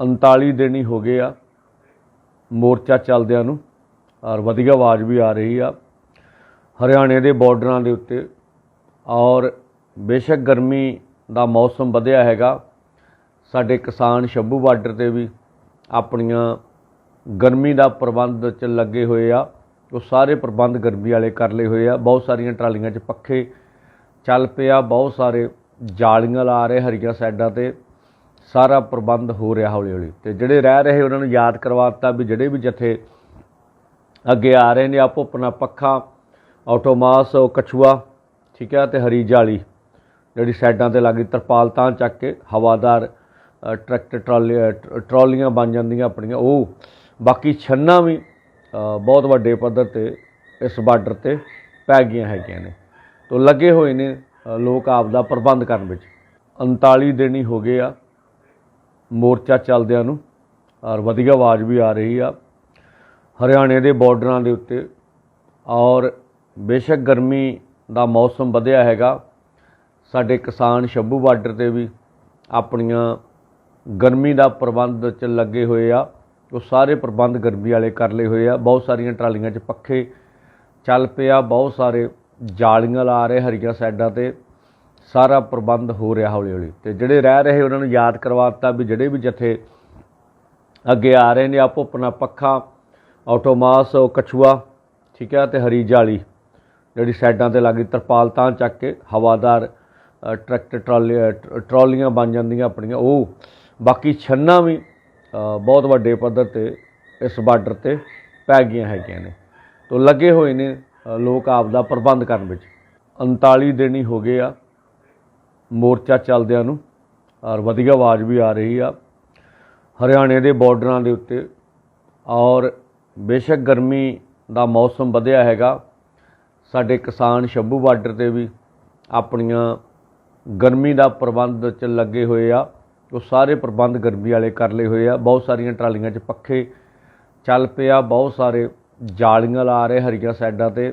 39 ਦਿਨ ਹੀ ਹੋ ਗਏ ਆ ਮੋਰਚਾ ਚੱਲਦਿਆਂ ਨੂੰ ਔਰ ਵਧੀਆ ਆਵਾਜ਼ ਵੀ ਆ ਰਹੀ ਆ। ਹਰਿਆਣੇ ਦੇ ਬਾਰਡਰਾਂ ਦੇ ਉੱਤੇ ਔਰ ਬੇਸ਼ੱਕ ਗਰਮੀ ਦਾ ਮੌਸਮ ਵਧਿਆ ਹੈਗਾ, ਸਾਡੇ ਕਿਸਾਨ ਸ਼ੰਭੂ ਬਾਰਡਰ ਤੇ ਵੀ ਆਪਣੀਆਂ ਗਰਮੀ ਦਾ ਪ੍ਰਬੰਧ ਚ ਲੱਗੇ ਹੋਏ ਆ। ਉਹ ਸਾਰੇ ਪ੍ਰਬੰਧ ਗਰਮੀ ਵਾਲੇ ਕਰ ਲਏ ਹੋਏ ਆ। ਬਹੁਤ ਸਾਰੀਆਂ ਟਰਾਲੀਆਂ 'ਚ ਪੱਖੇ ਚੱਲ ਪਿਆ ਬਹੁਤ ਸਾਰੇ ਜਾਲੀਆਂ ਲਾ ਰਹੇ ਹਰੀਆਂ ਸਾਈਡਾਂ ਤੇ। ਸਾਰਾ ਪ੍ਰਬੰਧ ਹੋ ਰਿਹਾ ਹੌਲੀ ਹੌਲੀ ਤੇ ਜਿਹੜੇ ਰਹਿ ਰਹੇ ਉਹਨਾਂ ਨੂੰ ਯਾਦ ਕਰਵਾ ਦਿੱਤਾ ਵੀ ਜਿਹੜੇ ਵੀ ਜਥੇ ਅੱਗੇ ਆ ਰਹੇ ਨੇ, ਆਪੋ ਆਪਣਾ ਪੱਖਾ, ਆਟੋਮਾਸ, ਉਹ ਕਛੂਆ, ਠੀਕ ਹੈ ਤੇ ਹਰੀ ਜਾਲੀ, ਜਿਹੜੀ ਸਾਈਡਾਂ ਤੇ ਲੱਗੀ ਤਰਪਾਲ ਤਾਂ ਚੱਕ ਕੇ ਹਵਾਦਾਰ ਟਰੈਕਟਰ ਟਰਾਲੀ ਟ- ਟਰਾਲੀਆਂ ਬਣ ਜਾਂਦੀਆਂ ਆਪਣੀਆਂ। ਉਹ ਬਾਕੀ ਛੰਨਾ ਵੀ ਬਹੁਤ ਵੱਡੇ ਪੱਧਰ ਤੇ ਇਸ ਬਾਰਡਰ ਤੇ ਪੈ ਗਈਆਂ ਹੈਗੀਆਂ ਨੇ। ਤੋ ਲੱਗੇ ਹੋਏ ਨੇ ਲੋਕ ਆਪ ਦਾ ਪ੍ਰਬੰਧ ਕਰਨ ਵਿੱਚ। 39 ਦਿਨ ਹੀ ਹੋ ਗਏ ਆ। ਮੋਰਚਾ ਚੱਲਦਿਆਂ ਨੂੰ, ਔਰ ਵਧੀਆ ਆਵਾਜ਼ ਵੀ ਆ ਰਹੀ ਆ। ਹਰਿਆਣੇ ਦੇ ਬਾਰਡਰਾਂ ਦੇ ਉੱਤੇ, ਔਰ ਬੇਸ਼ੱਕ ਗਰਮੀ ਦਾ ਮੌਸਮ ਵਧਿਆ ਹੈਗਾ, ਸਾਡੇ ਕਿਸਾਨ ਸ਼ੰਭੂ ਬਾਰਡਰ ਤੇ ਵੀ ਆਪਣੀਆਂ ਗਰਮੀ ਦਾ ਪ੍ਰਬੰਧ ਚ ਲੱਗੇ ਹੋਏ ਆ। ਉਹ ਸਾਰੇ ਪ੍ਰਬੰਧ ਗਰਮੀ ਵਾਲੇ ਕਰ ਲਏ ਹੋਏ ਆ। ਬਹੁਤ ਸਾਰੀਆਂ ਟਰਾਲੀਆਂ 'ਚ ਪੱਖੇ ਚੱਲ ਪਿਆ ਬਹੁਤ ਸਾਰੇ ਜਾਲੀਆਂ ਲਾ ਰਹੇ ਹਰੀਆਂ ਸਾਈਡਾਂ ਤੇ। ਸਾਰਾ ਪ੍ਰਬੰਧ ਹੋ ਰਿਹਾ ਹੌਲੀ ਹੌਲੀ ਤੇ ਜਿਹੜੇ ਰਹਿ ਰਹੇ ਉਹਨਾਂ ਨੂੰ ਯਾਦ ਕਰਵਾ ਦਿੱਤਾ ਵੀ ਜਿਹੜੇ ਵੀ ਜਥੇ ਅੱਗੇ ਆ ਰਹੇ ਨੇ, ਆਪੋ ਆਪਣਾ ਪੱਖਾ, ਆਟੋਮਾਸ ਕਛੂਆ, ਠੀਕ ਹੈ ਤੇ ਹਰੀ ਜਾਲੀ, ਜਿਹੜੀ ਸਾਈਡਾਂ ਤੇ ਲੱਗੀ ਤਰਪਾਲ ਤਾਂ ਚੱਕ ਕੇ ਹਵਾਦਾਰ ਟਰੈਕਟਰ ਟਰਾਲੀ ਟ- ਟਰਾਲੀਆਂ ਬਣ ਜਾਂਦੀਆਂ ਆਪਣੀਆਂ। ਉਹ ਬਾਕੀ ਛੰਨਾ ਵੀ ਬਹੁਤ ਵੱਡੇ ਪੱਧਰ ਤੇ ਇਸ ਬਾਰਡਰ ਤੇ ਪੈ ਗਈਆਂ ਹੈਗੀਆਂ ਨੇ। ਤੋ ਲੱਗੇ ਹੋਏ ਨੇ ਲੋਕ ਆਪ ਦਾ ਪ੍ਰਬੰਧ ਕਰਨ ਵਿੱਚ। 39 ਦਿਨ ਹੀ ਹੋ ਗਏ ਆ। ਮੋਰਚਾ ਚੱਲਦਿਆਂ ਨੂੰ, ਔਰ ਵਧੀਆ ਆਵਾਜ਼ ਵੀ ਆ ਰਹੀ ਆ। ਹਰਿਆਣੇ ਦੇ ਬਾਰਡਰਾਂ ਦੇ ਉੱਤੇ, ਔਰ ਬੇਸ਼ੱਕ ਗਰਮੀ ਦਾ ਮੌਸਮ ਵਧਿਆ ਹੈਗਾ, ਸਾਡੇ ਕਿਸਾਨ ਸ਼ੰਭੂ ਬਾਰਡਰ ਤੇ ਵੀ ਆਪਣੀਆਂ ਗਰਮੀ ਦਾ ਪ੍ਰਬੰਧ ਚ ਲੱਗੇ ਹੋਏ ਆ। ਉਹ ਸਾਰੇ ਪ੍ਰਬੰਧ ਗਰਮੀ ਵਾਲੇ ਕਰ ਲਏ ਹੋਏ ਆ। ਬਹੁਤ ਸਾਰੀਆਂ ਟਰਾਲੀਆਂ 'ਚ ਪੱਖੇ ਚੱਲ ਪਿਆ ਬਹੁਤ ਸਾਰੇ ਜਾਲੀਆਂ ਲਾ ਰਹੇ ਹਰੀਆਂ ਸਾਈਡਾਂ ਤੇ।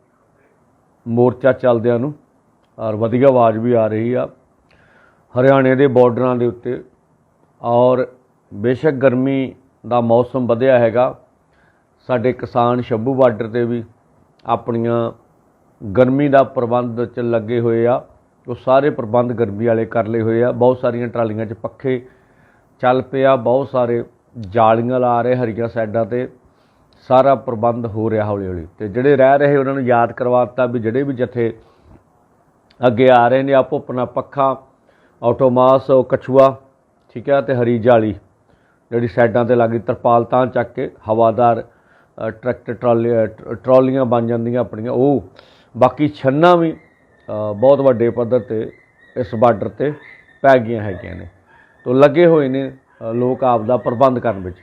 ਮੋਰਚਾ ਚੱਲਦਿਆਂ ਨੂੰ ਔਰ ਵਧੀਆ ਆਵਾਜ਼ ਵੀ ਆ ਰਹੀ ਆ। ਹਰਿਆਣੇ ਦੇ ਬਾਰਡਰਾਂ ਦੇ ਉੱਤੇ ਔਰ ਬੇਸ਼ੱਕ ਗਰਮੀ ਦਾ ਮੌਸਮ ਵਧਿਆ ਹੈਗਾ। ਸਾਡੇ ਕਿਸਾਨ ਸ਼ੰਭੂ ਬਾਰਡਰ ਤੇ ਵੀ ਆਪਣੀਆਂ ਗਰਮੀ ਦਾ ਪ੍ਰਬੰਧ ਚ ਲੱਗੇ ਹੋਏ ਆ। ਉਹ ਸਾਰੇ ਪ੍ਰਬੰਧ ਗਰਮੀ ਵਾਲੇ ਕਰ ਲਏ ਹੋਏ ਆ। ਬਹੁਤ ਸਾਰੀਆਂ ਟਰਾਲੀਆਂ 'ਚ ਪੱਖੇ ਚੱਲ ਪਿਆ ਬਹੁਤ ਸਾਰੇ ਜਾਲੀਆਂ ਲਾ ਰਹੇ ਹਰੀਆਂ ਸਾਈਡਾਂ ਤੇ। ਸਾਰਾ ਪ੍ਰਬੰਧ ਹੋ ਰਿਹਾ ਹੌਲੀ ਹੌਲੀ ਤੇ ਜਿਹੜੇ ਰਹਿ ਰਹੇ ਉਹਨਾਂ ਨੂੰ ਯਾਦ ਕਰਵਾ ਦਿੱਤਾ ਵੀ ਜਿਹੜੇ ਵੀ ਜਥੇ ਅੱਗੇ ਆ ਰਹੇ ਨੇ, ਆਪੋ ਆਪਣਾ ਪੱਖਾ, ਆਟੋਮਾਸ, ਉਹ ਕਛੂਆ, ਠੀਕ ਹੈ ਤੇ ਹਰੀ ਜਾਲੀ, ਜਿਹੜੀ ਸਾਈਡਾਂ ਤੇ ਲੱਗੀ ਤਰਪਾਲ ਤਾਂ ਚੱਕ ਕੇ ਹਵਾਦਾਰ ਟਰੈਕਟਰ ਟਰਾਲੀ ਟ- ਟਰਾਲੀਆਂ ਬਣ ਜਾਂਦੀਆਂ ਆਪਣੀਆਂ। ਉਹ ਬਾਕੀ ਛੰਨਾ ਵੀ ਬਹੁਤ ਵੱਡੇ ਪੱਧਰ ਤੇ ਇਸ ਬਾਰਡਰ ਤੇ ਪੈ ਗਈਆਂ ਹੈਗੀਆਂ ਨੇ। ਤੋ ਲੱਗੇ ਹੋਏ ਨੇ ਲੋਕ ਆਪ ਦਾ ਪ੍ਰਬੰਧ ਕਰਨ ਵਿੱਚ।